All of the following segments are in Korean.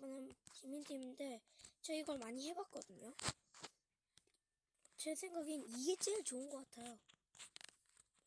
이번엔 지민팀인데 저 이걸 많이 해봤거든요. 제 생각엔 이게 제일 좋은 것 같아요.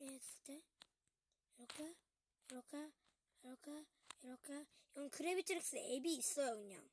했을 때 이렇게 이렇게 이렇게 이렇게 이건 그래비트렉스 앱이 있어요 그냥.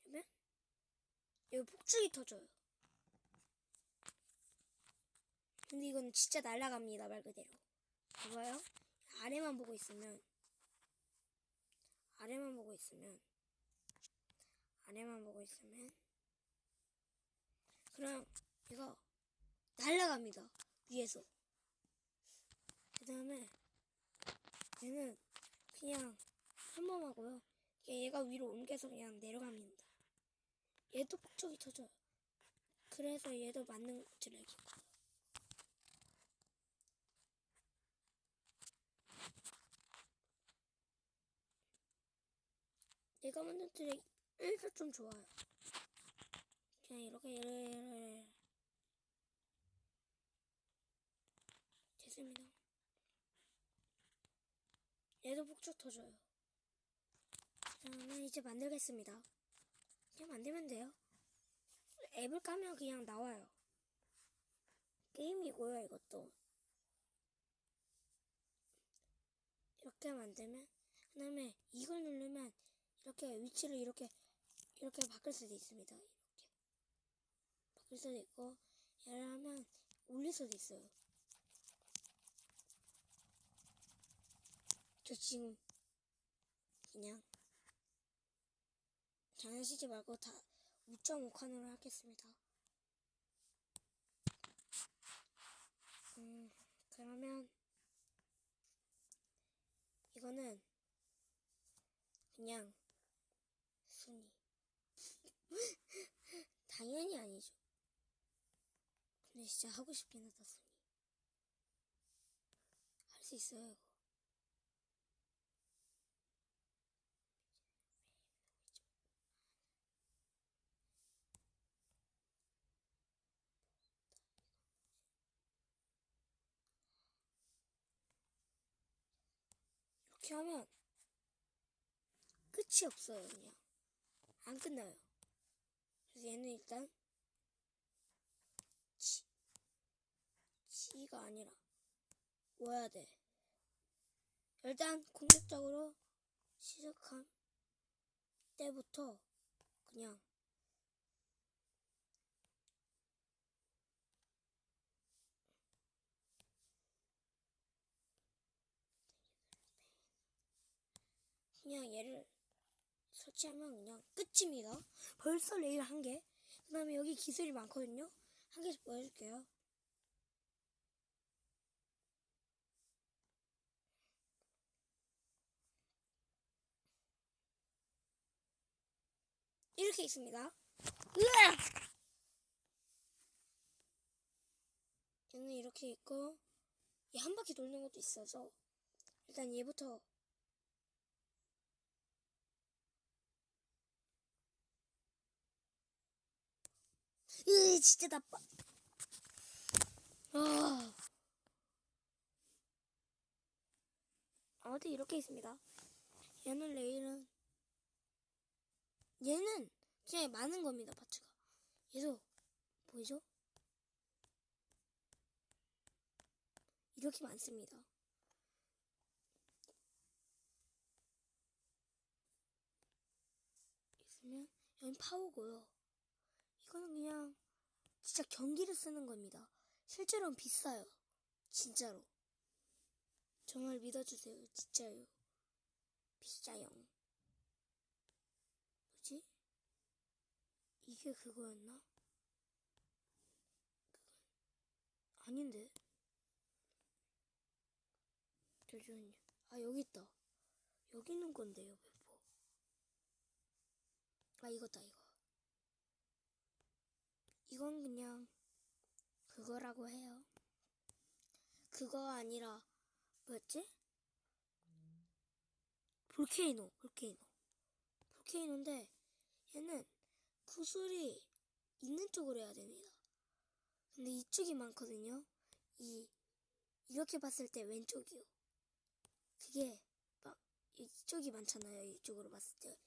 그러면 여기 폭죽이 터져요. 근데 이건 진짜 날아갑니다 말 그대로. 봐봐요. 아래만 보고 있으면 아래만 보고 있으면 아래만 보고 있으면 그럼 이거 날아갑니다. 위에서. 그 다음에 얘는 그냥 한 번 하고요. 얘- 얘가 위로 옮겨서 그냥 내려갑니다. 얘도 폭죽이 터져요. 그래서 얘도 맞는 드랙이고 내가 만든 트랙 1도 좀 좋아요. 그냥 이렇게 이렇게 됐습니다. 얘도 폭죽 터져요. 그러면 이제 만들겠습니다. 그냥 만들면 돼요. 앱을 까면 그냥 나와요. 게임이고요, 이것도. 이렇게 만들면, 그 다음에 이걸 누르면 이렇게 위치를 이렇게 이렇게 바꿀 수도 있습니다. 이렇게 바꿀 수도 있고 얘를 하면 올릴 수도 있어요. 저 지금 그냥 장난치지 말고 다 5.5칸으로 하겠습니다. 음 그러면 이거는 그냥 순위. 당연히 아니죠. 근데 진짜 하고 싶긴 하다, 순위. 할 수 있어요, 이거. 이렇게 하면 끝이 없어요, 그냥. 안 끝나요. 그래서 얘는 일단 치, 치가 아니라 와야 돼. 일단 공격적으로 시작한 때부터 그냥 그냥 얘를 설치하면 그냥 끝입니다. 벌써 레일 한 개. 그 다음에 여기 기술이 많거든요. 한 개씩 보여줄게요. 이렇게 있습니다. 얘는 이렇게 있고, 얘 한 바퀴 돌는 것도 있어서, 일단 얘부터 으 진짜 나빠. 아. 어디 이렇게 있습니다. 얘는 레일은 얘는 그냥 많은 겁니다 파츠가. 얘도 보이죠? 이렇게 많습니다. 있으면 여기 파워고요. 이거는 그냥 진짜 경기를 쓰는 겁니다. 실제로는 비싸요. 진짜로. 정말 믿어주세요. 진짜요. 비싸요. 뭐지? 이게 그거였나? 그거 아닌데. 잠시만요. 아 여기 있다. 여기 있는 건데요, 배포. 아 이거다 이거. 이건 그냥 그거라고 해요. 그거 아니라 뭐였지? 볼케이노, 볼케이노. 볼케이노인데 얘는 구슬이 있는 쪽으로 해야 됩니다. 근데 이쪽이 많거든요. 이 이렇게 봤을 때 왼쪽이요. 그게 막 이- 이쪽이 많잖아요. 이쪽으로 봤을 때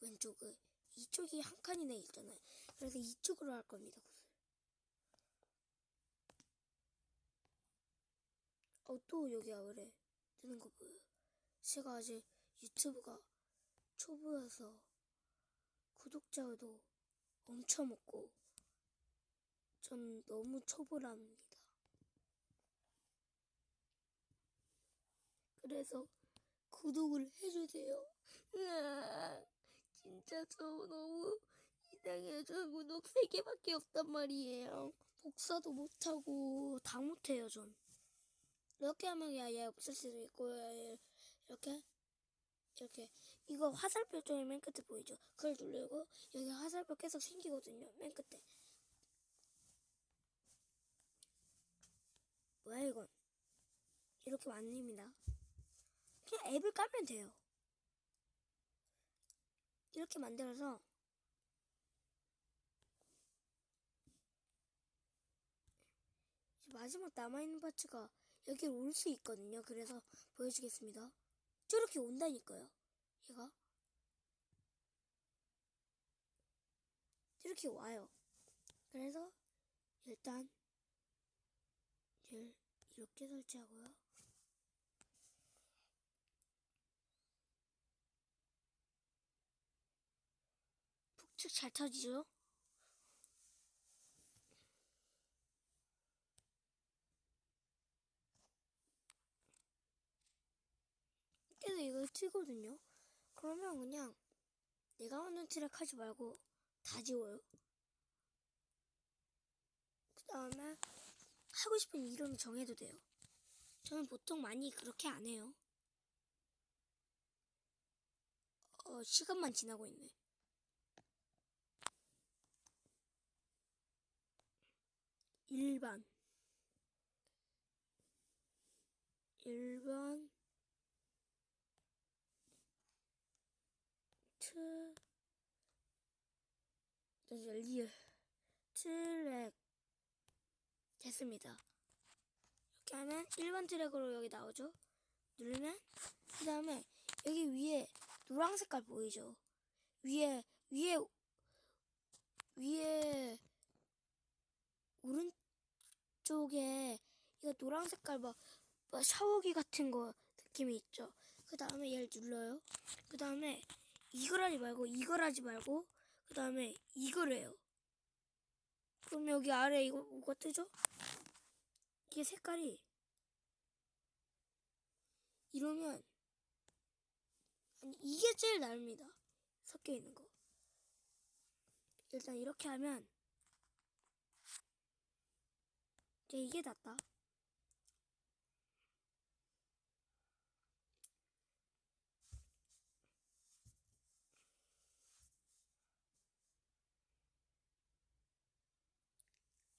왼쪽은 이쪽이 한 칸이나 있잖아요. 그래서 이쪽으로 할 겁니다. 굿을. 어, 또 여기 아래 뜨는 거 보여요. 제가 아직 유튜브가 초보여서 구독자도 엄청 없고 전 너무 초보랍니다. 그래서 구독을 해주세요. 진짜 저 너무 이상해요. 저 구독 3개밖에 없단 말이에요. 복사도 못하고 다 못해요, 전. 이렇게 하면 야얘 없을 수도 있고 야, 이렇게 이렇게 이거 화살표 쪽에 맨 끝에 보이죠? 그걸 누르고 여기 화살표 계속 생기거든요. 맨 끝에. 뭐야 이건? 이렇게 만듭니다. 그냥 앱을 깔면 돼요. 이렇게 만들어서 마지막 남아있는 파츠가 여기로 올 수 있거든요. 그래서 보여주겠습니다. 저렇게 온다니까요. 얘가. 이렇게 와요. 그래서 일단 이렇게 설치하고요. 북측 잘 터지죠? 그래서 이걸 틀거든요. 그러면 그냥 내가 하는 트랙 하지 말고 다 지워요. 그 다음에 하고 싶은 이름 정해도 돼요. 저는 보통 많이 그렇게 안 해요. 어, 시간만 지나고 있네. 일반 일반 트 잠시만 리얼 트랙 됐습니다. 이렇게 하면 1번 트랙으로 여기 나오죠. 누르면 그 다음에 여기 위에 노란 색깔 보이죠. 위에 위에 위에 오른 쪽에 이거 노란 색깔 막, 막 샤워기 같은 거 느낌이 있죠. 그 다음에 얘를 눌러요. 그 다음에 이걸 하지 말고 이걸 하지 말고 그 다음에 이걸 해요. 그럼 여기 아래 이거 뭐가 뜨죠? 이게 색깔이 이러면 아니 이게 제일 나습니다 섞여 있는 거. 일단 이렇게 하면 이제 이게 낫다.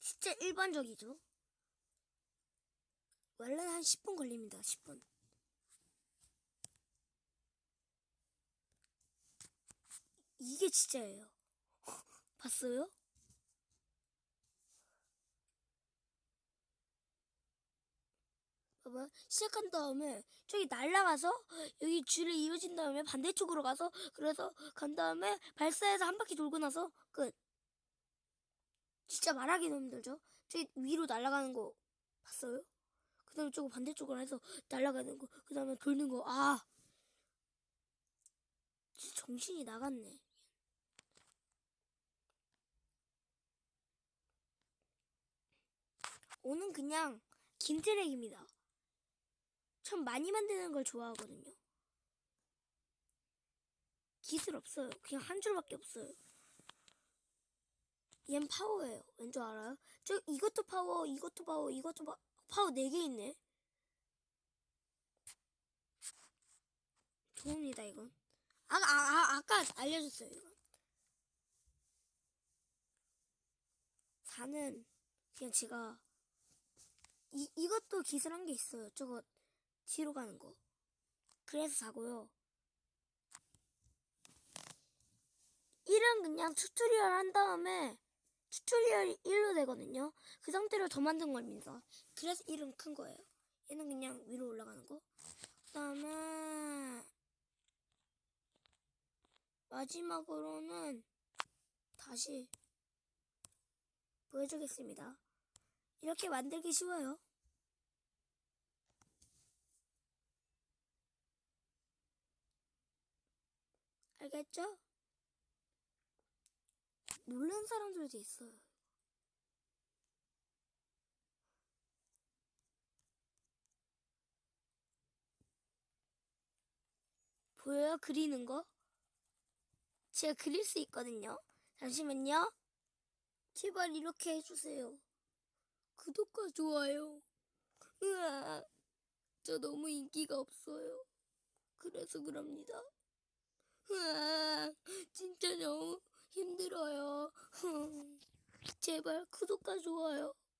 진짜 일반적이죠? 원래는 한 10분 걸립니다. 10분. 이게 진짜예요. 봤어요? 봐봐. 시작한 다음에 저기 날아가서 여기 줄을 이어진 다음에 반대쪽으로 가서 그래서 간 다음에 발사해서 한 바퀴 돌고 나서 끝. 진짜 말하기도 힘들죠? 저기 위로 날아가는 거 봤어요? 그 다음에 저거 반대쪽으로 해서 날아가는 거, 그 다음에 돌는 거, 아! 진짜 정신이 나갔네. 오는 그냥 김트랙입니다. 전 많이 만드는 걸 좋아하거든요. 기술 없어요. 그냥 한 줄밖에 없어요. 얜 파워예요. 왠 줄 알아요? 저 이것도 파워, 이것도 파워, 이것도 파, 파워 4개 있네. 좋습니다, 이건. 아, 아, 아, 아까 알려줬어요, 이건. 4는 그냥 제가 이, 이것도 기술한 게 있어요. 저거 뒤로 가는 거. 그래서 4고요. 1은 그냥 튜토리얼 한 다음에 튜토리얼이 1로 되거든요. 그 상태로 더 만든 겁니다. 그래서 1은 큰 거예요. 얘는 그냥 위로 올라가는 거. 그 다음에 마지막으로는 다시 보여주겠습니다. 이렇게 만들기 쉬워요. 알겠죠? 모르는 사람들도 있어요. 보여요? 그리는 거? 제가 그릴 수 있거든요. 잠시만요. 제발 이렇게 해주세요. 구독과 좋아요. 으아, 저 너무 인기가 없어요. 그래서 그럽니다. 으아, 진짜 너무 힘들어요. 제발 구독과 좋아요.